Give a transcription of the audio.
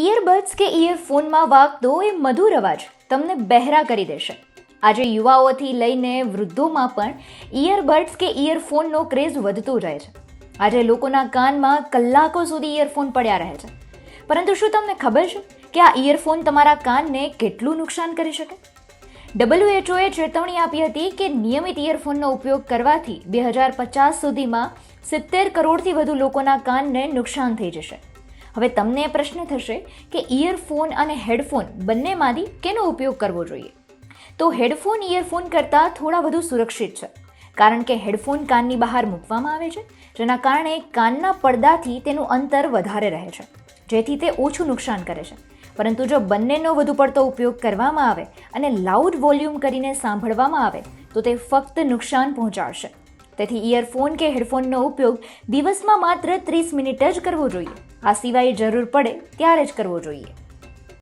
Earbuds કે ઇયરફોનમાં વાગતો એ મધુર અવાજ તમને બહેરા કરી દેશે. આજે યુવાઓથી લઈને વૃદ્ધોમાં પણ ઇયરબડ્સ કે ઇયરફોનનો ક્રેઝ વધતો જાય છે. આજે લોકોના કાનમાં કલાકો સુધી ઇયરફોન પડ્યા રહે છે. પરંતુ શું તમને ખબર છે કે આ ઇયરફોન તમારા કાનને કેટલું નુકસાન કરી શકે? ડબલ્યુએચઓએ ચેતવણી આપી હતી કે નિયમિત ઇયરફોનનો ઉપયોગ કરવાથી બે હજાર પચાસ સુધીમાં સિત્તેર કરોડથી વધુ લોકોના કાનને નુકસાન થઈ જશે. હવે તમને એ પ્રશ્ન થશે કે ઇયરફોન અને હેડફોન બંનેમાંથી કેનો ઉપયોગ કરવો જોઈએ? તો હેડફોન ઇયરફોન કરતાં થોડા વધુ સુરક્ષિત છે, કારણ કે હેડફોન કાનની બહાર મૂકવામાં આવે છે, જેના કારણે કાનના પડદાથી તેનું અંતર વધારે રહે છે, જેથી તે ઓછું નુકસાન કરે છે. પરંતુ જો બંનેનો વધુ પડતો ઉપયોગ કરવામાં આવે અને લાઉડ વોલ્યુમ કરીને સાંભળવામાં આવે, તો તે ફક્ત નુકસાન પહોંચાડશે. તેથી ઇયરફોન કે હેડફોનનો ઉપયોગ દિવસમાં માત્ર ત્રીસ મિનિટ જ કરવો જોઈએ. આ સિવાય જરૂર પડે ત્યારે જ કરવો જોઈએ.